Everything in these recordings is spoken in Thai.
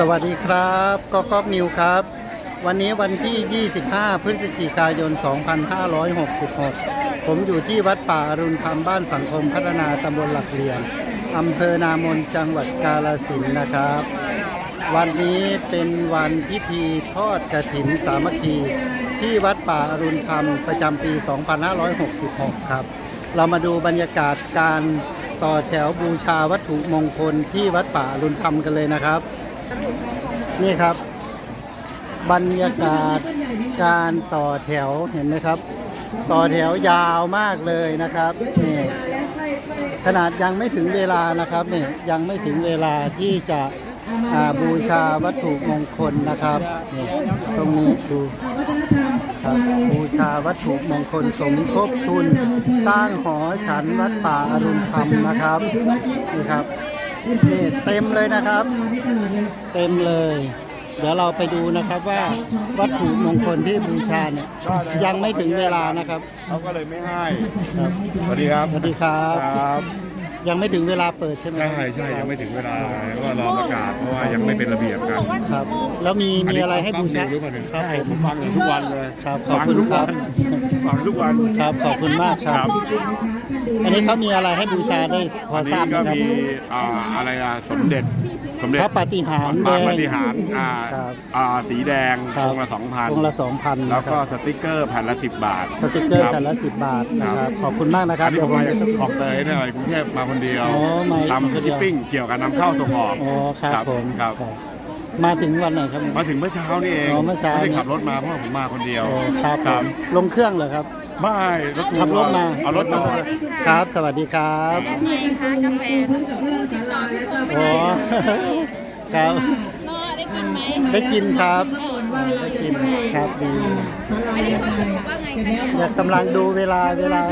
สวัสดีครับก็ก๊อกนิวครับ วันนี้วันที่ 25 พฤศจิกายน 2566 ผมอยู่ที่วัดป่าอรุณธรรมบ้านสังคมพัฒนาตำบลหลักเหลี่ยมอำเภอนามนจังหวัดกาลสินนะครับ วันนี้เป็นวันพิธีทอดกระถินสามัคคีที่วัดป่าอรุณธรรมประจำปี 2566 ครับ เรามาดูบรรยากาศการต่อแถวบูชาวัตถุมงคลที่วัดป่าอรุณธรรมกันเลยนะครับ นี่ครับ บรรยากาศการต่อแถวเห็นไหมครับ ต่อแถวยาวมากเลยนะครับนี่ขนาดยังไม่ถึงเวลานะครับนี่ยังไม่ถึงเวลาที่จะบูชาวัตถุมงคลนะครับนี่ตรงนี้ดูครับบูชาวัตถุมงคลสมทบทุนสร้างหอฉันวัดป่าอรุณธรรมนะครับนี่ครับนี่เต็มเลยนะครับ เต็มเลย เดี๋ยวเราไปดูนะครับว่าวัตถุมงคลที่บูชาเนี่ยยังไม่ถึงเวลานะครับ เขาก็เลยไม่ให้ครับสวัสดีครับสวัสดีครับ ครับยังไม่ถึงเวลาเปิดใช่ไหมใช่ใช่ยังไม่ถึงเวลาก็รอประกาศเพราะว่ายังไม่เป็นระเบียบกันครับ แล้วมีมีอะไรให้บูชาหรือเปล่าเนี่ยครับผมผมฟังอยู่ทุกวันเลยครับขอบฟังคุณทุกครัวับนฟังทุกวัน ครับขอบคุณมากครับ อันนี้เขามีอะไรให้บูชาได้พออันทรานี้บไหมก็ครับมีอ่าอะไรอะสมเด็จ สมเด็จพระปาฏิหาริย์พระแดงปฏิหารย์อ่าครับอ่าสีแดงครับ องค์ละสองพันองค์ละสองพันแล้วก็สติกเกอร์แผ่นละสิบบาทสติกเกอร์คแต่บ ละสิบบาทนะคครัรับ บ ขอบคุณมากนะครับอันนี้เดี๋ยวผมผมมาจะ จากของเตยเนี่ยกรุงเทพมาคนเดียวอ๋อมาคนเดียว ทำชิปปิ้งเกี่ยวกับนำเข้าส่งออกอ๋อครับผมครับ ครับมาถึงวันไหนครับ มาถึงเมื่อเช้านี่เองอ๋อเมื่อเช้า ไม่ได้ขับรถมาเพราะว่าผมมาคนเดียว โอ้ครับผมลงเครื่องเหรอครับ ไม่รถขับรถมา เอารถมา ครับ สวัสดีครับยังไงคะกาแฟติดต่ อพี่พงษ์ไม่โอ้ได้ครับนอได้กินไหมได้กินครับ ได้กินครับดีอันนี้เขาจะบอกว่าไงคะเนี่ยอยากกำลังดูเวลาเวลา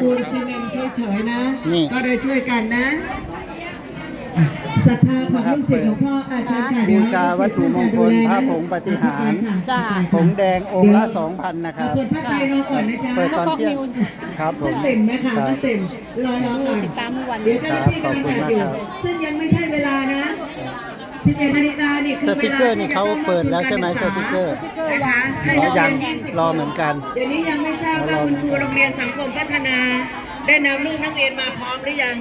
ปูนซีเมนต์เฉยๆนะ นี่ ก็ได้ช่วยกันนะ ศรัทธาของลูกศิษย์หลวงพ่ออาจารย์ค่ะบูชาวัตถุมงคลพระผงปฏิหารจ้า ผงแดงองค์ละ2,000นะครับ ส่วนพระไตรรอก่อนนะจ๊ะเปิดตอนเที่ยงครับผมเต็มไหมคะครับมันเต็มรอรอก่อนติดตามทุกวันเดี๋ยวเจ้าหน้าที่ครับขอบคุณมากอยู่ครับซึ่งยังไม่ได้เวลานะ11นาฬิกานี่คือสติกเกอร์นี่เขาเปิดแล้วใช่ไหมสติกเกอร์นะคะให้อ๋อนักยังเรียนรอเหมือนกัน เดี๋ยวนี้ยังไม่ทราบว่าคุณครูโรงเรียนสังคมพัฒนา ได้นำลูกนักเรียนมาพร้อมหรือยัง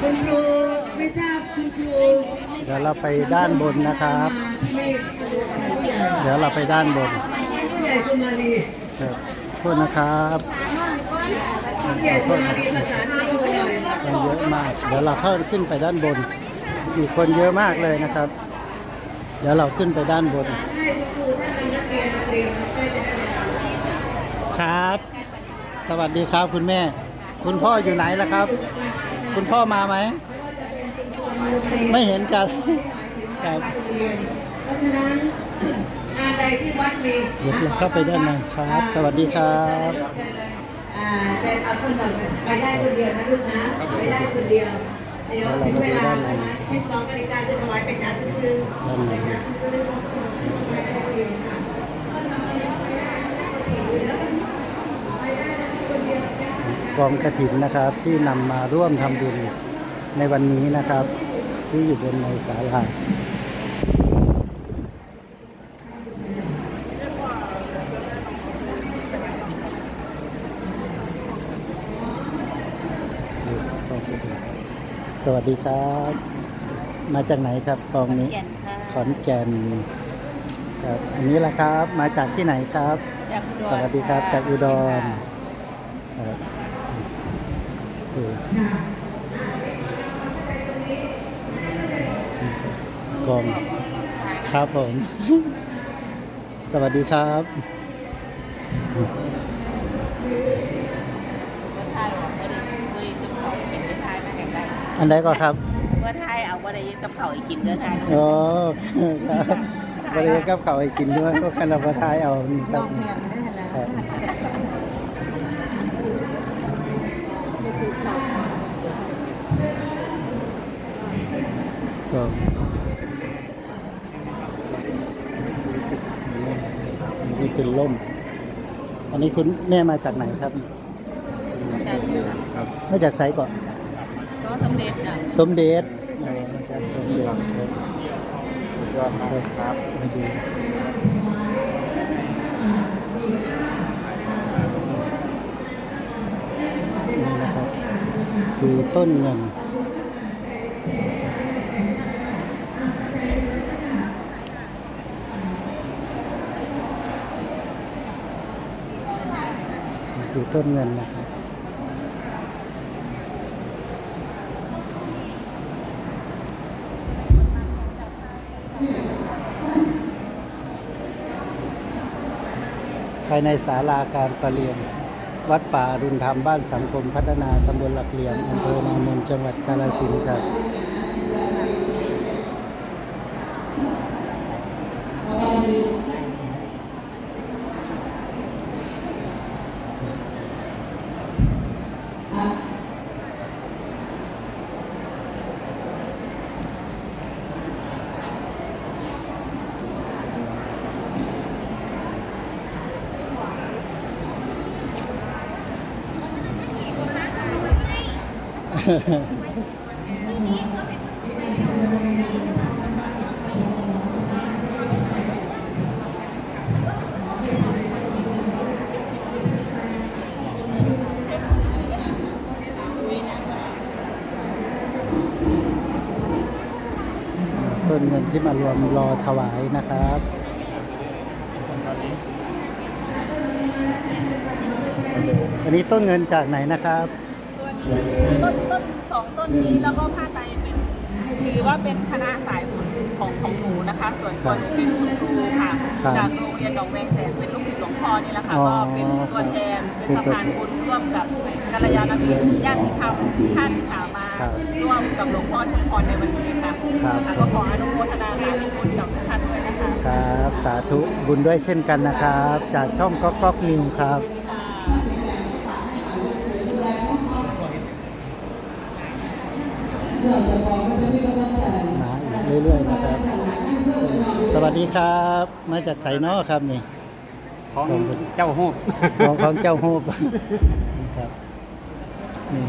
คุณครูไม่ทราบคุณครูเดี๋ยวเราไปด้านบนนะครับ เดี๋ยวเราไปด้านบนผู้ใหญ่สุมาลีครับโทษนะครับผู้ใหญ่สุมาลีภาษาไทยเลยคนเยอะมาก เดี๋ยวเราเข้าขึ้นไปด้านบน มีคนเยอะมากเลยนะครับ เดี๋ยวเราขึ้นไปด้านบน ครับ สวัสดีครับคุณแม่ คุณพ่ออยู่ไหนล่ะครับ คุณพ่อมาไหม ไม่เห็นกันครับเพราะฉะนั้นอาใดที่วัดมีเดี๋ยวเราเข้าไปด้านในครับ สวัสดีครับอ่าใจเอาต้นก่อนไปได้คนเดียวนะลูกนะไปได้คนเดียวเดี๋ยวถึงเวลาประมาณสิบสองนาฬิกาจะถวายเป็นการซื้อด้านใน กองกระถินนะครับ ที่นำมาร่วมทำบุญในวันนี้นะครับ ที่อยู่บนในศาลาสวัสดีครับ มาจากไหนครับกองนี้แก่นค่ะขอนแก่นครับอันนี้แหละครับ มาจากที่ไหนครับจากอุดรสวัสดีครับ จากอุดรครับดู กองครับผม สวัสดีครับอันได้ไทยมาแห่งใดอันใดก็ครับว่าไทยเอาบ่ได้กับเขาอีกกินเด้อไทยอ๋อครับบริเวณกับเขาวให้กินด้วยเพราะคันเราประทายเอานี่ครับ ก็นี่เป็นล่ม อันนี้คุณแม่มาจากไหนครับจากครับมาจากไซก่อนซอสสำเร็จจ้ะสมเด็จเออมาจากสมเด็จเลยครับสุดยอดมากครับ มาดูนี่นะครับ คือต้นเงิน คือต้นเงินนะครับภายในศาลาการประเรียน วัดป่ารุนธรรมบ้านสังคมพัฒนาตำบลหลักเหลี่ยมอำเภอนามนจังหวัดกาฬสินธุ์ครับ ต้นเงินที่มารวมรอถวายนะครับอันนี้ต้นเงินจากไหนนะครับ ต้นต้นสองต้นนี้แล้วก็ผ้าไตรเป็นถือว่าเป็นคณะสายบุญของของหนูนะคะ ส่วนตัวหนูเป็นคุณครูค่ะครับจากโรงเรียนหนองแวงแสนเป็นลูกศิษย์หลวงพ่อนี่แหละค่ะอ๋อก็เป็นตัวแทนเป็นเป็นสะตัวพานบุญร่วมกับกัลยาณมิตรญาติธรรมท่านค่ะมาครับร่วมกับหลวงพ่อชุมพรในวันนี้ค่ะครับ ค่ะก็ขออนุโมทนาสาธุบุญกับทุกท่านด้วยนะคะ ครับ สาธุบุญด้วยเช่นกันนะครับ จากช่องก๊อกก๊อกนิวครับ มาอีกเรื่อยๆนะครับ ส วัสดีครับ มาจากไสนอครับนี่ ของเจ้าฮูบของของเจ้าโฮบครับนี่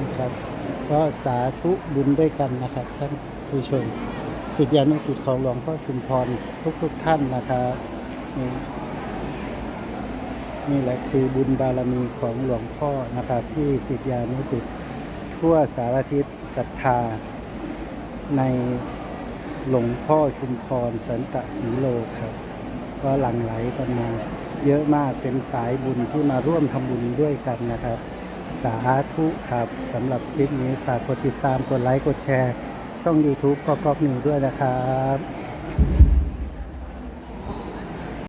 นะครับ ก็สาธุบุญด้วยกันนะครับท่านผู้ชมสิทธิานุสิทธิ์ของหลวงพ่อชุมพรทุกๆท่านนะครับนี่นี่แหละคือบุญบารมีของหลวงพ่อนะครับที่สิทธิานุสิทธิ์ ทั่วสารทิศศรัทธา ในหลวงพ่อชุมพรสันตะสีโลครับ ก็หลั่งไหลกันมาเยอะมากเป็นสายบุญที่มาร่วมทำบุญด้วยกันนะครับ สาธุครับสำหรับคลิปนี้ฝากกดติดตามกดไลค์กดแชร์ ช่อง YouTube ก็ก๊อกนิวด้วยนะครับ